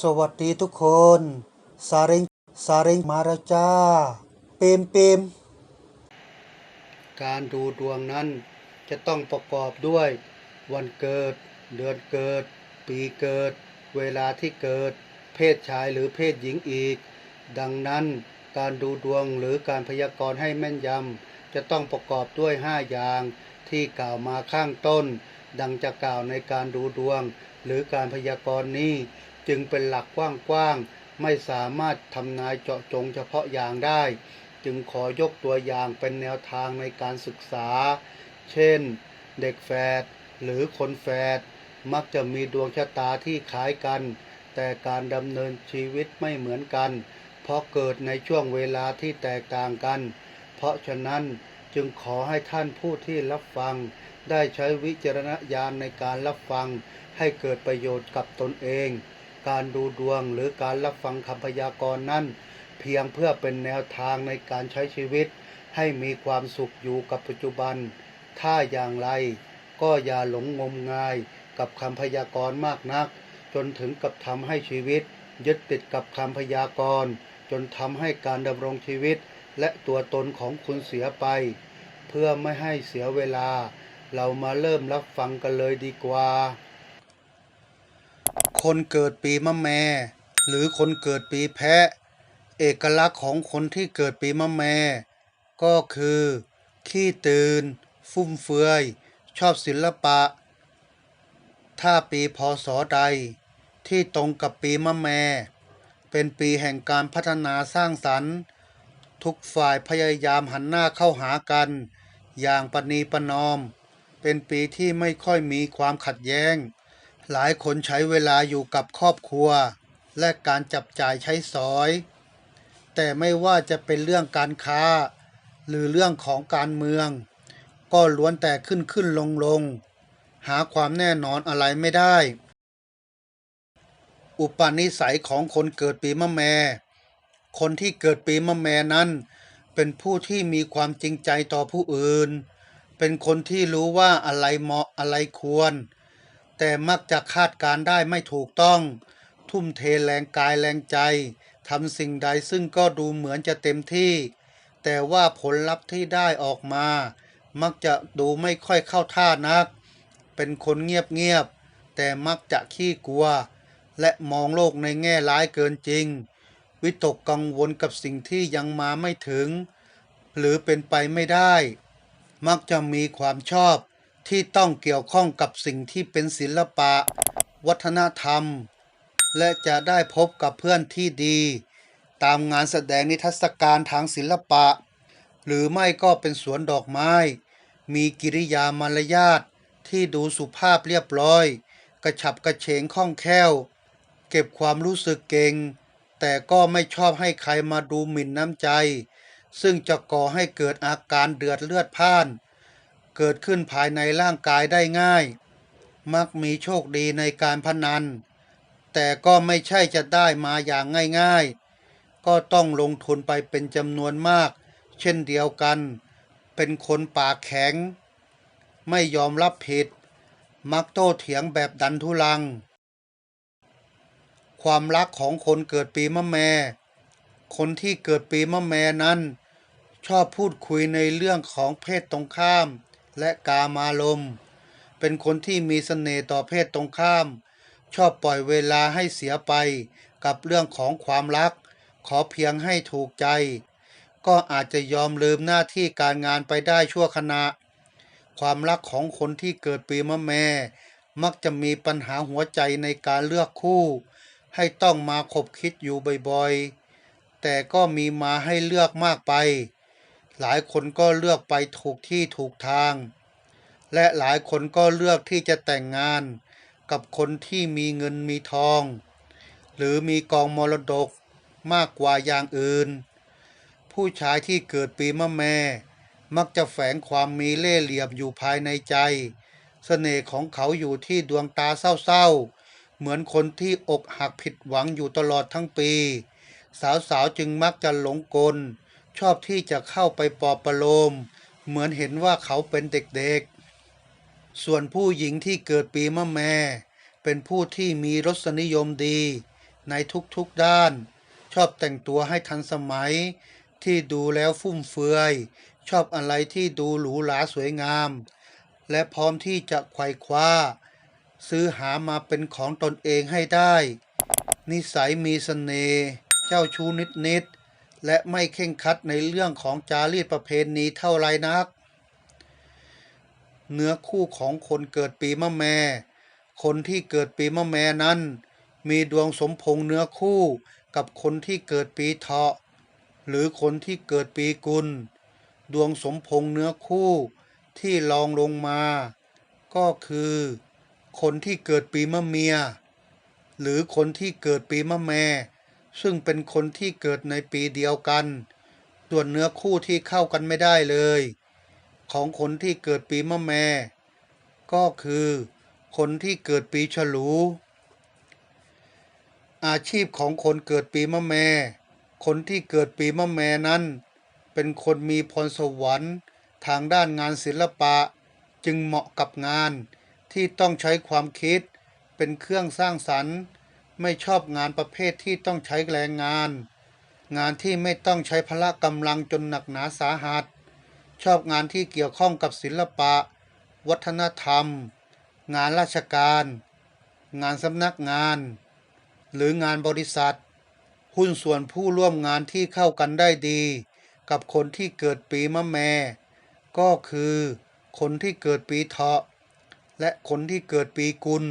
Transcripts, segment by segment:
สวัสดีทุกคนซาเร็งซาเร็งมาแล้วจ้า เปมเปมการดูดวงนั้นจะต้องประกอบด้วยวันเกิด เดือนเกิด ปีเกิด เวลาที่เกิด เพศชายหรือเพศหญิงอีก ดังนั้นการดูดวงหรือการพยากรณ์ให้แม่นยำจะต้องประกอบด้วย 5 อย่างที่กล่าวมาข้างต้น ดังจะกล่าวในการดูดวง หรือการพยากรณ์นี้ จึงเป็นหลักกว้างๆ ไม่สามารถทำนายเจาะจงเฉพาะอย่างได้ จึงขอยกตัวอย่างเป็นแนวทางในการศึกษา เช่น เด็กแฝดหรือคนแฝดมักจะมีดวงชะตาที่คล้ายกัน แต่การดำเนินชีวิตไม่เหมือนกัน เพราะเกิดในช่วงเวลาที่แตกต่างกัน เพราะฉะนั้นจึงขอให้ท่านผู้ที่รับฟัง ได้ใช้วิจารณญาณในการรับฟังให้เกิดประโยชน์กับตนเอง การดูดวงหรือการรับฟังคำพยากรณ์นั้น เพียงเพื่อเป็นแนวทางในการใช้ชีวิต ให้มีความสุขอยู่กับปัจจุบัน ถ้าอย่างไรก็อย่าหลงงมงายกับคำพยากรณ์มากนัก จนถึงกับทำให้ชีวิต ยึดติดกับคำพยากรณ์ จนทำให้การดำรงชีวิต และตัวตนของคุณเสียไป เพื่อไม่ให้เสียเวลา เรามาเริ่มรับฟังกันเลยดีกว่า คนเกิดปีมะแม่ หรือคนเกิดปีแพะ เอกลักษณ์ของคนที่เกิดปีมะแม่ ก็คือ ขี้ตื่น ฟุ่มเฟือย ชอบศิลปะ ถ้าปีพศใด ที่ตรงกับปีมะแม่ เป็นปีแห่งการพัฒนาสร้างสรรค์ ทุกฝ่ายพยายามหันหน้าเข้าหากัน อย่างปณีประนอม เป็นปีที่ไม่ค่อยมีความขัดแย้ง หลายคนใช้เวลาอยู่กับครอบครัว และการจับจ่ายใช้สอย แต่ไม่ว่าจะเป็นเรื่องการค้า หรือเรื่องของการเมือง ก็ล้วนแต่ขึ้นขึ้นลงลงหาความแน่นอนอะไรไม่ได้ อุปนิสัยของคนเกิดปีมะแม่ คนที่เกิดปีมะแม่นั้น เป็นผู้ที่มีความจริงใจต่อผู้อื่น เป็นคนที่รู้ว่าอะไรเหมาะอะไรควร แต่มักจะคาดการได้ไม่ถูกต้อง ทุ่มเทแรงกายแรงใจทำสิ่งใดซึ่งก็ดูเหมือนจะเต็มที่ แต่ว่าผลลัพธ์ที่ได้ออกมา มักจะดูไม่ค่อยเข้าท่านัก เป็นคนเงียบๆแต่มักจะขี้กลัว และมองโลกในแง่ร้ายเกินจริง วิตกกังวลกับสิ่งที่ยังมาไม่ถึง หรือเป็นไปไม่ได้ มักจะมีความชอบ ที่ต้องเกี่ยวข้องกับสิ่งที่เป็นศิลปะ วัฒนธรรม และจะได้พบกับเพื่อนที่ดี ตามงานแสดงนิทรรศการทางศิลปะ หรือไม่ก็เป็นสวนดอกไม้ มีกิริยามารยาทที่ดูสุภาพเรียบร้อย กระฉับกระเฉงคล่องแคล่ว เก็บความรู้สึกเก่ง แต่ก็ไม่ชอบให้ใครมาดูหมิ่นน้ำใจ ซึ่งจะก่อให้เกิดอาการเดือดเลือดพ่าน เกิดขึ้นภายในร่างกายได้ง่าย มักมีโชคดีในการพนัน แต่ก็ไม่ใช่จะได้มาอย่างง่ายๆ ก็ต้องลงทุนไปเป็นจำนวนมาก เช่นเดียวกัน เป็นคนปากแข็ง ไม่ยอมรับผิด มักโต้เถียงแบบดันทุลัง ความรักของคนเกิดปีมะแม่ คนที่เกิดปีมะแม่นั้นชอบพูดคุยในเรื่องของเพศตรงข้าม และกามารมณ์เป็นคนที่มีเสน่ห์ต่อเพศตรงข้าม ชอบปล่อยเวลาให้เสียไปกับเรื่องของความรัก ขอเพียงให้ถูกใจ ก็อาจจะยอมลืมหน้าที่การงานไปได้ชั่วขณะ ความรักของคนที่เกิดปีมะแม่ มักจะมีปัญหาหัวใจในการเลือกคู่ ให้ต้องมาคบคิดอยู่บ่อยๆ แต่ก็มีมาให้เลือกมากไป หลายคนก็เลือกไปถูกที่ถูกทาง และหลายคนก็เลือกที่จะแต่งงานกับคนที่มีเงินมีทอง หรือมีกองมรดกมากกว่าอย่างอื่น ผู้ชายที่เกิดปีมะแม่มักจะแฝงความมีเล่ห์เหลี่ยมอยู่ภายในใจเสน่ห์ของเขาอยู่ที่ดวงตาเศร้าๆ เหมือนคนที่อกหักผิดหวังอยู่ตลอดทั้งปี สาวๆจึงมักจะหลงกล ชอบที่จะเข้าไปปลอบประโลม เหมือนเห็นว่าเขาเป็นเด็กๆ ส่วนผู้หญิงที่เกิดปีมะแม่ เป็นผู้ที่มีรสนิยมดีในทุกๆด้าน ชอบแต่งตัวให้ทันสมัย ที่ดูแล้วฟุ่มเฟือย ชอบอะไรที่ดูหรูหราสวยงาม และพร้อมที่จะไขว่คว้า ซื้อหามาเป็นของตนเองให้ได้ นิสัยมีเสน่ห์เจ้าชู้นิดๆและไม่เข่งคัดในเรื่องของจารีตประเพณีเท่าไรนัก เนื้อคู่ของคนเกิดปีมะแม่ คนที่เกิดปีมะแม่นั้น มีดวงสมพงษ์เนื้อคู่กับคนที่เกิดปีเถาะ หรือคนที่เกิดปีกุล ดวงสมพงษ์เนื้อคู่ที่รองลงมา ก็คือ คนที่เกิดปีมะเมีย หรือคนที่เกิดปีมะแม่ ซึ่งเป็นคนที่เกิดในปีเดียวกัน ส่วนเนื้อคู่ที่เข้ากันไม่ได้เลย ของคนที่เกิดปีมะแม่ ก็คือ คนที่เกิดปีฉลู อาชีพของคนเกิดปีมะแม่ คนที่เกิดปีมะแม่นั้น เป็นคนมีพรสวรรค์ทางด้านงานศิลปะ จึงเหมาะกับงานที่ต้องใช้ความคิด เป็นเครื่องสร้างสรรค์ ไม่ชอบงานประเภทที่ต้องใช้แรงงาน งานที่ไม่ต้องใช้พละกำลังจนหนักหนาสาหัส ชอบงานที่เกี่ยวข้องกับศิลปะ วัฒนธรรม งานราชการ งานสำนักงาน หรืองานบริษัท หุ้นส่วนผู้ร่วมงานที่เข้ากันได้ดี กับคนที่เกิดปีมะแม่ ก็คือคนที่เกิดปีเถาะ และคนที่เกิดปีกุล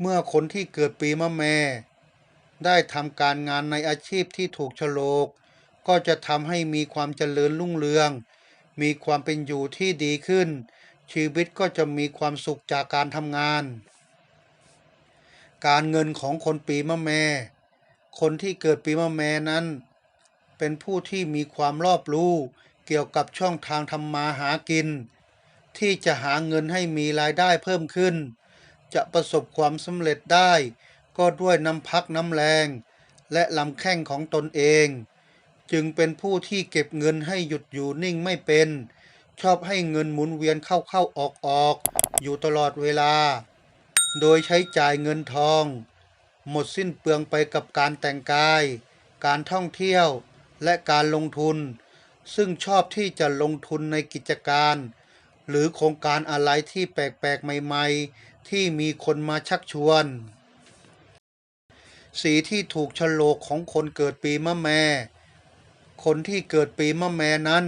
เมื่อคนที่เกิดปีมะแม่ ได้ทำการงานในอาชีพที่ถูกโฉลกก็จะทำให้มีความเจริญรุ่งเรือง มีความเป็นอยู่ที่ดีขึ้น ชีวิตก็จะมีความสุขจากการทำงาน การเงินของคนปีมะแม่ คนที่เกิดปีมะแม่นั้น เป็นผู้ที่มีความรอบรู้เกี่ยวกับช่องทางทำมาหากิน ที่จะหาเงินให้มีรายได้เพิ่มขึ้น จะประสบความสำเร็จได้ ก็ด้วยน้ำพักน้ำแรง และลำแข้งของตนเอง จึงเป็นผู้ที่เก็บเงินให้หยุดอยู่นิ่งไม่เป็น ชอบให้เงินหมุนเวียนเข้าเข้าออกออกๆอยู่ตลอดเวลา โดยใช้จ่ายเงินทอง หมดสิ้นเปลืองไปกับการแต่งกาย การท่องเที่ยวและการลงทุน ซึ่งชอบที่จะลงทุนในกิจการ หรือโครงการอะไรที่แปลกๆ ใหม่ ๆ ที่มีคนมาชักชวน สีที่ถูกโฉลกของคนเกิดปีมะแม่ คนที่เกิดปีมะแม่นั้น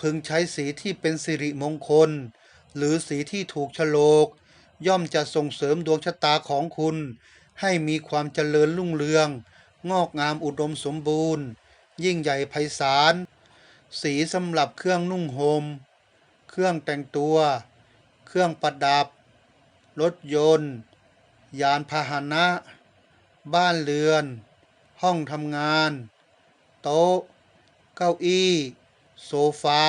พึงใช้สีที่เป็นสิริมงคล หรือสีที่ถูกฉลก ย่อมจะส่งเสริมดวงชะตาของคุณ ให้มีความเจริญรุ่งเรือง งอกงามอุดมสมบูรณ์ ยิ่งใหญ่ไพศาลสีสำหรับเครื่องนุ่งหม่มเครื่องแต่งตัว เครื่องประดับ รถยนต์ ยานพาหนะ บ้านเรือน ห้องทำงาน โต๊ะ เก้าอี้ โซฟา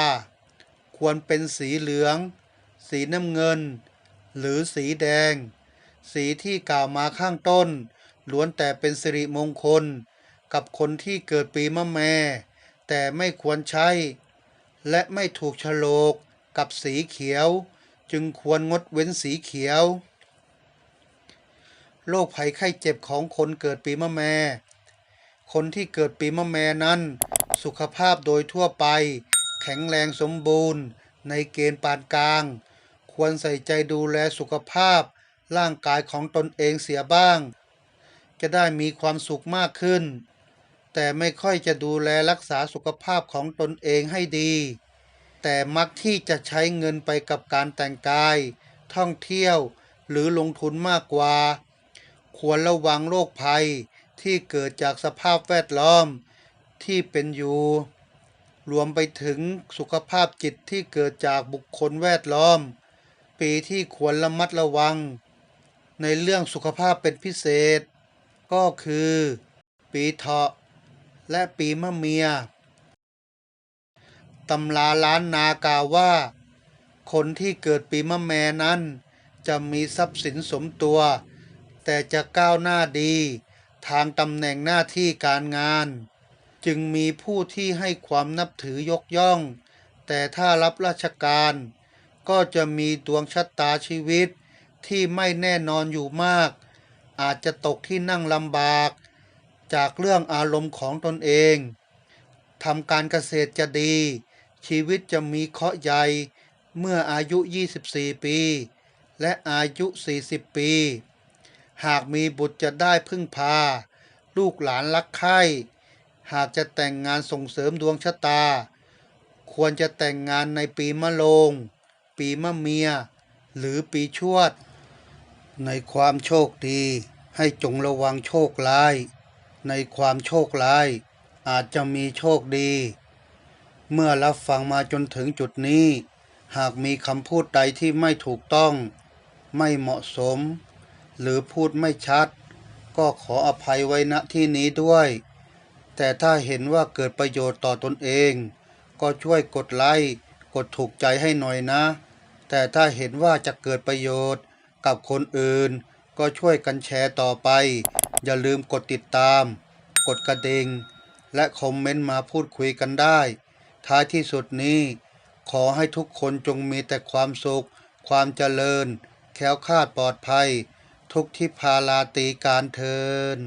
ควรเป็นสีเหลือง สีน้ำเงิน หรือสีแดง สีที่กล่าวมาข้างต้น ล้วนแต่เป็นสิริมงคล กับคนที่เกิดปีมะแม่ แต่ไม่ควรใช้ และไม่ถูกฉลกกับสีเขียว จึงควรงดเว้นสีเขียว โรคภัยไข้เจ็บของคนเกิดปีมะแม่ คนที่เกิดปีมะแม่นั้น สุขภาพโดยทั่วไป แข็งแรงสมบูรณ์ ในเกณฑ์ปานกลาง ควรใส่ใจดูแลสุขภาพ ร่างกายของตนเองเสียบ้าง จะได้มีความสุขมากขึ้น แต่ไม่ค่อยจะดูแลรักษาสุขภาพของตนเองให้ดี แต่มักที่จะใช้เงินไปกับการแต่งกาย ท่องเที่ยวหรือลงทุนมากกว่า ควรระวังโรคภัย ที่เกิดจากสภาพแวดล้อมที่เป็นอยู่ รวมไปถึงสุขภาพจิตที่เกิดจากบุคคลแวดล้อม ปีที่ควรระมัดระวัง ในเรื่องสุขภาพเป็นพิเศษ ก็คือ ปีเถาะ และปีมะเมียตำราล้านนากาวว่า คนที่เกิดปีมะแม่นั้น จะมีทรัพย์สินสมตัว แต่จะก้าวหน้าดี ทางตำแหน่งหน้าที่การงาน จึงมีผู้ที่ให้ความนับถือยกย่อง แต่ถ้ารับราชการ ก็จะมีดวงชะตาชีวิตที่ไม่แน่นอนอยู่มาก อาจจะตกที่นั่งลำบาก จากเรื่องอารมณ์ของตนเองทำการเกษตรจะดี ชีวิตจะมีเคราะห์ใหญ่เมื่ออายุ 24 ปี และอายุ 40 ปี หากมีบุตรจะได้พึ่งพา ลูกหลานรักใคร่หากจะแต่งงานส่งเสริมดวงชะตา ควรจะแต่งงานในปีมะโรงปีมะเมีย หรือปีชวด ในความโชคดี ให้จงระวังโชคร้าย ในความโชคร้าย อาจจะมีโชคดี เมื่อรับฟังมาจนถึงจุดนี้ หากมีคำพูดใดที่ไม่ถูกต้อง ไม่เหมาะสม หรือพูดไม่ชัด ก็ขออภัยไว้ณที่นี้ด้วย แต่ถ้าเห็นว่าเกิดประโยชน์ต่อตนเอง ก็ช่วยกดไลค์กดถูกใจให้หน่อยนะ แต่ถ้าเห็นว่าจะเกิดประโยชน์กับคนอื่น ก็ช่วยกันแชร์ต่อไป อย่าลืมกดติดตาม กดกระดิ่งและคอมเมนต์มาพูดคุยกันได้ ท้ายที่สุดนี้ ขอให้ทุกคนจงมีแต่ความสุข ความเจริญ แคล้วคลาดปลอดภัย ทุกที่พาลาตีการเทิน